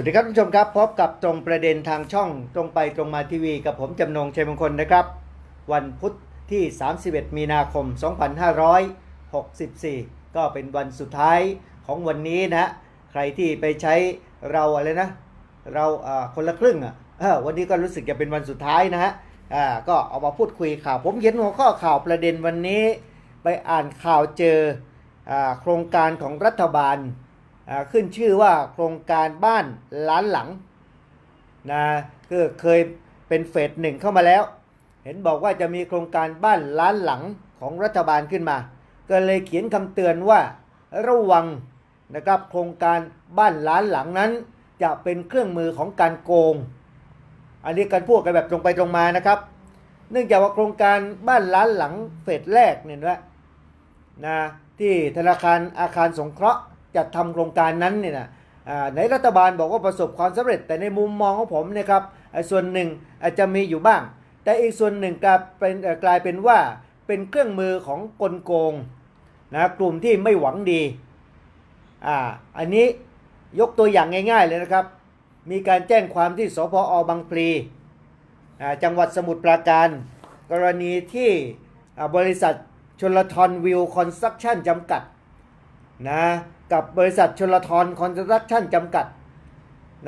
วัสดีครับท่านผู้ชมครับพบกับตรงประเด็นทางช่องตรงไปตรงมาทีวี กับผมจำนงชัยมงคลนะครับ วันพุธที่ 31 มีนาคม 2564 ก็เป็นวันสุดท้ายของวันนี้นะใครที่ไปใช้เราอะไรนะ เราคนละครึ่งอะวันนี้ก็รู้สึกจะเป็นวันสุดท้ายนะฮะก็เอามาพูดคุยข่าว ผมเขียนหัวข้อข่าวประเด็นวันนี้ ไปอ่านข่าวเจออโครงการของรัฐบาล ขึ้นชื่อว่าโครงการบ้านล้านหลังนะคือเคยเป็นเฟสหนึ่งเข้ามาแล้ว เห็นบอกว่าจะมีโครงการบ้านล้านหลังของรัฐบาลขึ้นมา ก็เลยเขียนคำเตือนว่าระวังนะครับโครงการบ้านล้านหลังนั้น จะเป็นเครื่องมือของการโกง อันนี้การพูดกันแบบตรงไปตรงมานะครับ เนื่องจากว่าโครงการบ้านล้านหลังเฟสแรกเนี่ยนะนะที่ธนาคารอาคารสงเคราะห์ จัดทำโครงการนั้นเนี่ยนะในรัฐบาลบอกว่าประสบความสำเร็จ แต่ในมุมมองของผมเนะครับส่วนหนึ่งอาจจะมีอยู่บ้าง แต่อีกส่วนหนึ่งกลายเป็นกลายเป็นว่าเป็นเครื่องมือของกลโกงนะกลุ่มที่ไม่หวังดีอ่าอันนี้ยกตัวอย่างง่าย ๆเลยนะครับ มีการแจ้งความที่สพอบางพลีจังหวัดสมุทรปราการ กรณีที่บริษัทชลทรวิวคอนสตรักชั่นจำกัดนะ กับบริษัทชลทรคอนสตรักชั่นจำกัด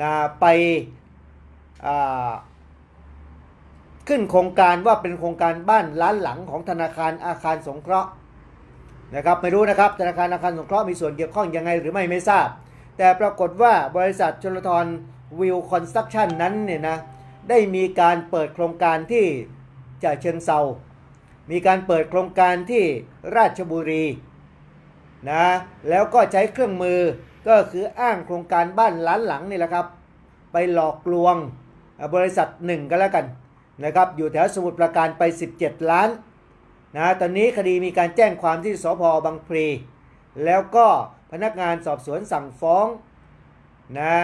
นะไปขึ้นโครงการว่าเป็นโครงการบ้านล้านหลังของธนาคารอาคารสงเคราะห์นะครับไม่รู้นะครับธนาคารอาคารสงเคราะห์มีส่วนเกี่ยวข้องยังไงหรือไม่ไม่ทราบ แต่ปรากฏว่าบริษัทชลทรวิวคอนสตรักชั่นนั้นเนี่ยนะได้มีการเปิดโครงการที่จะเชิงเซามีการเปิดโครงการที่ราชบุรี นะแล้วก็ใช้เครื่องมือก็คืออ้างโครงการบ้านล้านหลังนี่แหละครับ ไปหลอกลวงบริษัทหนึ่งก็แล้วกันนะครับอยู่แถวสมุทรปราการไป 17 ล้านนะตอนนี้คดีมีการแจ้งความที่สพบางพลีแล้วก็พนักงานสอบสวนสั่งฟ้องนะ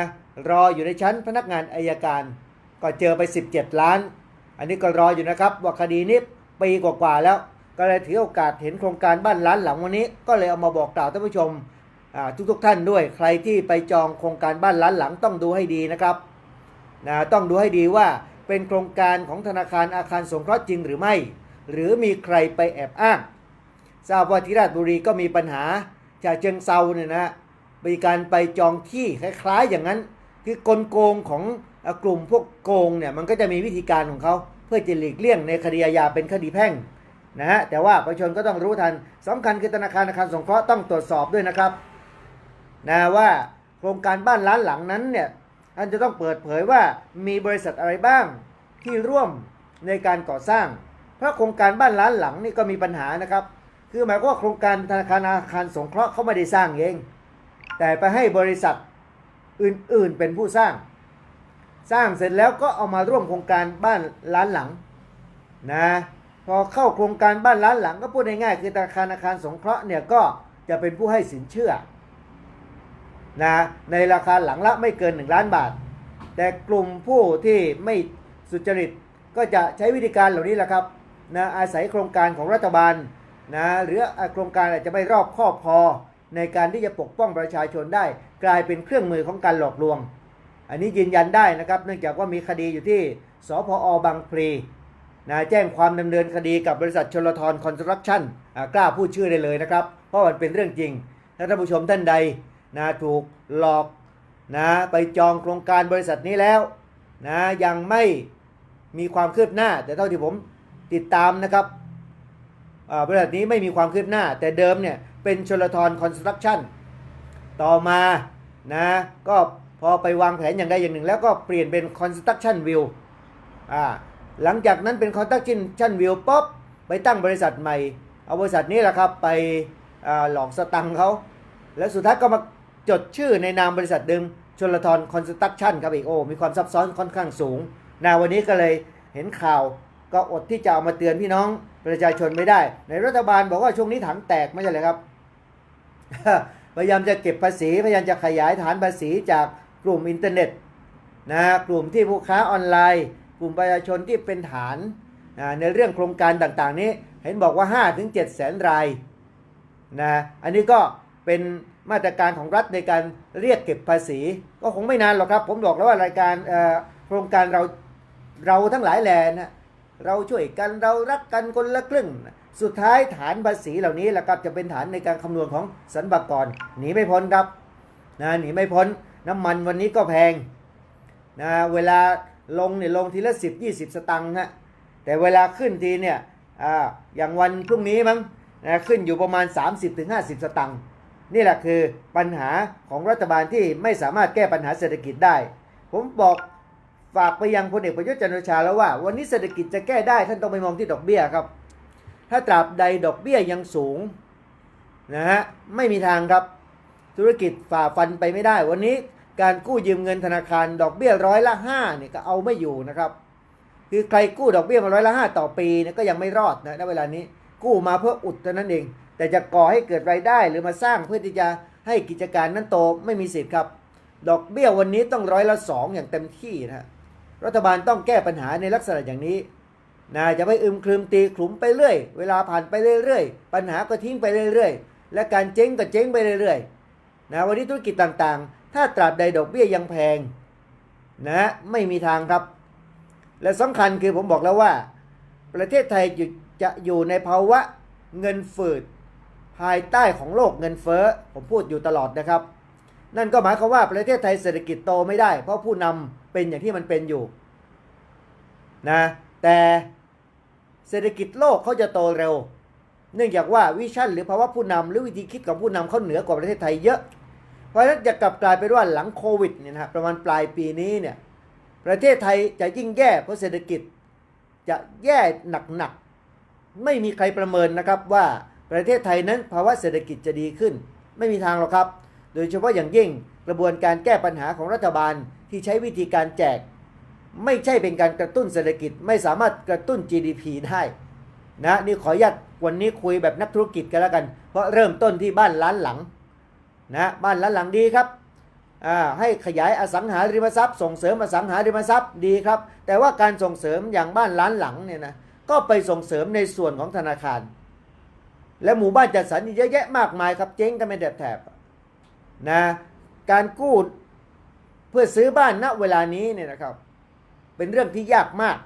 รออยู่ในชั้นพนักงานอายการ ก็เจอไป 17 ล้าน อันนี้ก็รออยู่นะครับว่าคดีนี้ปีกว่าๆแล้ว ก็เลยถือโอกาสเห็นโครงการบ้านล้านหลังวันนี้ ก็เลยเอามาบอกกล่าวท่านผู้ชมอ่าทุกท่านด้วยใครที่ไปจองโครงการบ้านล้านหลังต้องดูให้ดีนะครับนะต้องดูให้ดีว่าเป็นโครงการของธนาคารอาคารสงเคราะห์จริงหรือไม่ หรือมีใครไปแอบอ้าง ทราบว่าที่ราชบุรีก็มีปัญหาจากเชิงเซาเนี่ยนะมีการไปจองที่คล้ายๆ อย่างนั้นคือกลโกงของกลุ่มพวกโกงเนี่ยมันก็จะมีวิธีการของเขาเพื่อจะหลีกเลี่ยงในคดีอาญาเป็นคดีแพ่ง นะฮะแต่ว่าประชาชนก็ต้องรู้ทันสำคัญคือธนาคารอาคารสงเคราะห์ต้องตรวจสอบด้วยนะครับนะว่าโครงการบ้านล้านหลังนั้นเนี่ยท่านจะต้องเปิดเผยว่ามีบริษัทอะไรบ้างที่ร่วมในการก่อสร้าง เพราะโครงการบ้านล้านหลังนี่ก็มีปัญหานะครับ คือหมายความว่าโครงการธนาคารอาคารสงเคราะห์เขาไม่ได้สร้างเอง แต่ไปให้บริษัทอื่นๆเป็นผู้สร้าง สร้างเสร็จแล้วก็เอามาร่วมโครงการบ้านล้านหลังนะ พอเข้าโครงการบ้านล้านหลังก็พูดง่ายๆคือธนาคารอาคารสงเคราะห์เนี่ยก็จะเป็นผู้ให้สินเชื่อนะในราคาหลังละไม่เกิน 1 ล้านบาท แต่กลุ่มผู้ที่ไม่สุจริตก็จะใช้วิธีการเหล่านี้แหละครับนะอาศัยโครงการของรัฐบาลนะหรือโครงการอาจจะไม่รอบครอบพอในการที่จะปกป้องประชาชนได้ กลายเป็นเครื่องมือของการหลอกลวง อันนี้ยืนยันได้นะครับ เนื่องจากว่ามีคดีอยู่ที่สพอบางพลี นะแจ้งความดำเนินคดีกับบริษัทชลทรคอนสตรักชั่นกล้าพูดชื่อได้เลยนะครับ เพราะมันเป็นเรื่องจริงถ้าท่านผู้ชมท่านใดนะถูกหลอกนะไปจองโครงการบริษัทนี้แล้วนะยังไม่มีความคืบหน้า แต่เท่าที่ผมติดตามนะครับบริษัทนี้ไม่มีความคืบหน้า แต่เดิมเนี่ยเป็นชลทรคอนสตรักชั่นต่อมานะก็พอไปวางแผนอย่างใดอย่างหนึ่ง แล้วก็เปลี่ยนเป็น construction view อ่า หลังจากนั้นเป็น construction view ป๊บไปตั้งบริษัทใหม่ เอาบริษัทนี้แหละครับไปหลอกสตังค์เขา แล้วสุดท้ายก็มาจดชื่อในนามบริษัทเดิมชลทรคอนสตรักชั่นครับอีกโอ้มีความซับซ้อนค่อนข้างสูงนาวันนี้ก็เลยเห็นข่าวก็อดที่จะเอามาเตือนพี่น้องประชาชนไม่ได้ ในรัฐบาลบอกว่าช่วงนี้ถังแตกไม่ใช่เลยครับ พยายามจะเก็บภาษี พยายามจะขยายฐานภาษีจากกลุ่มอินเทอร์เน็ตนะกลุ่มที่ผู้ค้าออนไลน์ กลุ่มประชาชนที่เป็นฐานในเรื่องโครงการต่างๆ นี้เห็นบอกว่า5-7แสนรายนะอันนี้ก็เป็นมาตรการของรัฐในการเรียกเก็บภาษี ก็คงไม่นานหรอกครับ ผมบอกแล้วว่ารายการโครงการเราเราทั้งหลายแหล่นะเราช่วยกันเรารักกันคนละครึ่ง สุดท้ายฐานภาษีเหล่านี้แหละครับจะเป็นฐานในการคำนวณของสรรพากรหนีไม่พ้นครับนะหนีไม่พ้นน้ำมันวันนี้ก็แพงนะเวลา ลงเนี่ยลงทีละ 10 20 สตังค์ฮะแต่เวลาขึ้นทีเนี่ยอ่าอย่างวันพรุ่งนี้มั้งนะขึ้นอยู่ประมาณ 30-50 สตังค์นี่แหละคือปัญหาของรัฐบาลที่ไม่สามารถแก้ปัญหาเศรษฐกิจได้ ผมบอกฝากไปยังพลเอกประยุทธ์จันทร์โอชาแล้วว่า วันนี้เศรษฐกิจจะแก้ได้ท่านต้องไปมองที่ดอกเบี้ยครับ ถ้าตราบใดดอกเบี้ยยังสูงนะฮะไม่มีทางครับ ธุรกิจฝ่าฟันไปไม่ได้วันนี้ การกู้ยืมเงินธนาคารดอกเบี้ยร้อยละห้าเนี่ยก็เอาไม่อยู่นะครับ คือใครกู้ดอกเบี้ยมาร้อยละห้าต่อปีเนี่ยก็ยังไม่รอดนะณเวลานี้กู้มาเพื่ออุดเท่านั้นเอง แต่จะก่อให้เกิดรายได้หรือมาสร้างเพื่อที่จะให้กิจการนั้นโตไม่มีสิทธิ์ครับ ดอกเบี้ยวันนี้ต้องร้อยละสองอย่างเต็มที่นะรัฐบาลต้องแก้ปัญหาในลักษณะอย่างนี้นะจะไปอึมครึมตีขลุ่มไปเรื่อย เวลาผ่านไปเรื่อยๆ ปัญหาก็ทิ้งไปเรื่อยๆ และการเจ๊งก็เจ๊งไปเรื่อยๆนะวันนี้ธุรกิจต่างๆ ถ้าตราบใดดอกเบี้ยยังแพงนะไม่มีทางครับ และสำคัญคือผมบอกแล้วว่า ประเทศไทยจะอยู่ในภาวะเงินฝืด ภายใต้ของโลกเงินเฟ้อ ผมพูดอยู่ตลอดนะครับ นั่นก็หมายความว่าประเทศไทยเศรษฐกิจโตไม่ได้ เพราะผู้นำเป็นอย่างที่มันเป็นอยู่นะแต่เศรษฐกิจโลกเขาจะโตเร็ว เนื่องจากว่าวิชั่นหรือภาวะผู้นำหรือวิธีคิดของผู้นำเขาเหนือกว่าประเทศไทยเยอะ ราะฉะนั้นจะกลับกลายเป็นว่าหลังโควิดเนี่ยนะฮะประมาณปลายปีนี้เนี่ยประเทศไทยจะยิ่งแย่เพราะเศรษฐกิจจะแย่หนักๆไม่มีใครประเมินนะครับว่าประเทศไทยนั้นภาวะเศรษฐกิจจะดีขึ้น ไม่มีทางหรอกครับ โดยเฉพาะอย่างยิ่งกระบวนการแก้ปัญหาของรัฐบาลที่ใช้วิธีการแจก ไม่ใช่เป็นการกระตุ้นเศรษฐกิจไม่สามารถกระตุ้น GDP ได้นะนี่ขออนุญาตวันนี้คุยแบบนักธุรกิจกันแล้วกัน เพราะเริ่มต้นที่บ้านล้านหลัง นะบ้านล้านหลังดีครับให้ขยายอสังหาริมทรัพย์ ส่งเสริมอสังหาริมทรัพย์ดีครับ แต่ว่าการส่งเสริมอย่างบ้านล้านหลังเนี่ยนะก็ไปส่งเสริมในส่วนของธนาคาร และหมู่บ้านจัดสรรเยอะแยะมากมายครับเจ๊งกันเป็นแถบๆนะการกู้เพื่อซื้อบ้านณเวลานี้เนี่ยนะครับ เป็นเรื่องที่ยากมาก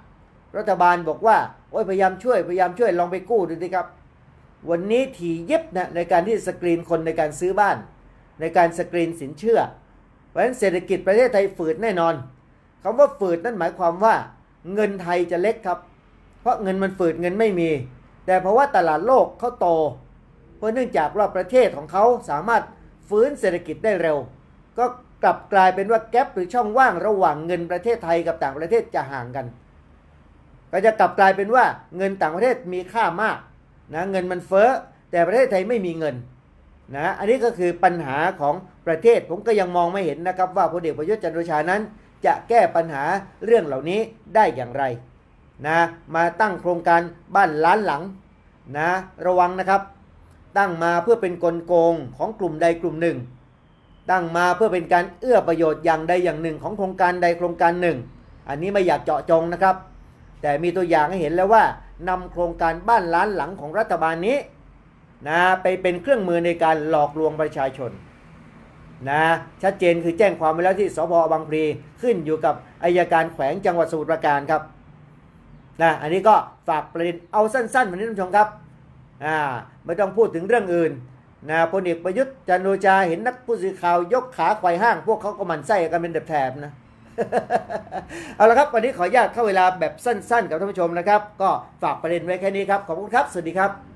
รัฐบาลบอกว่าโอ้ยพยายามช่วยพยายามช่วยลองไปกู้ดูสิครับ วันนี้ถี่เย็บนะในการที่สกรีนคนในการซื้อบ้าน ในการสกรีนสินเชื่อ เพราะฉะนั้นเศรษฐกิจประเทศไทยฝืดแน่นอนคำว่าฝืดนั่นหมายความว่า เงินไทยจะเล็กครับ เพราะเงินมันฝืดเงินไม่มี แต่เพราะว่าตลาดโลกเขาโต เพราะเนื่องจากว่าประเทศของเขาสามารถฟื้นเศรษฐกิจได้เร็ว ก็กลับกลายเป็นว่าแกลบหรือช่องว่างระหว่างเงินประเทศไทยกับต่างประเทศจะห่างกัน ก็จะกลับกลายเป็นว่าเงินต่างประเทศมีค่ามากนะเงินมันเฟ้อแต่ประเทศไทยไม่มีเงิน นะอันนี้ก็คือปัญหาของประเทศผมก็ยังมองไม่เห็นนะครับ ว่าพลเอกประยุทธ์จันทร์โอชานั้น จะแก้ปัญหาเรื่องเหล่านี้ได้อย่างไรนะมาตั้งโครงการบ้านล้านหลังนะระวังนะครับ ตั้งมาเพื่อเป็นกลโกงของกลุ่มใดกลุ่มหนึ่ง ตั้งมาเพื่อเป็นการเอื้อประโยชน์อย่างใดอย่างหนึ่งของโครงการใดโครงการหนึ่ง อันนี้ไม่อยากเจาะจงนะครับ แต่มีตัวอย่างให้เห็นแล้วว่านำโครงการบ้านล้านหลังของรัฐบาลนี้ นะไปเป็นเครื่องมือในการหลอกลวงประชาชนนะชัดเจนคือแจ้งความไว้แล้วที่สพบางพลีขึ้นอยู่กับอายการแขวงจังหวัดสมุทรปราการครับนะอันนี้ก็ฝากประเด็นเอาสั้นๆวันนี้ท่านผู้ชมครับอ่าไม่ต้องพูดถึงเรื่องอื่นนะพลเอกประยุทธ์จันทร์โอชาเห็นนักผู้สื่อข่าวยกขาไขว่ห้าง พวกเขาก็มันไส้กันเป็นแถบๆนะเอาละครับ วันนี้ขออนุญาตเข้าเวลาแบบสั้น ๆ กับท่านผู้ชมนะครับ ก็ฝากประเด็นไว้แค่นี้ครับ ขอบคุณครับ สวัสดีครับ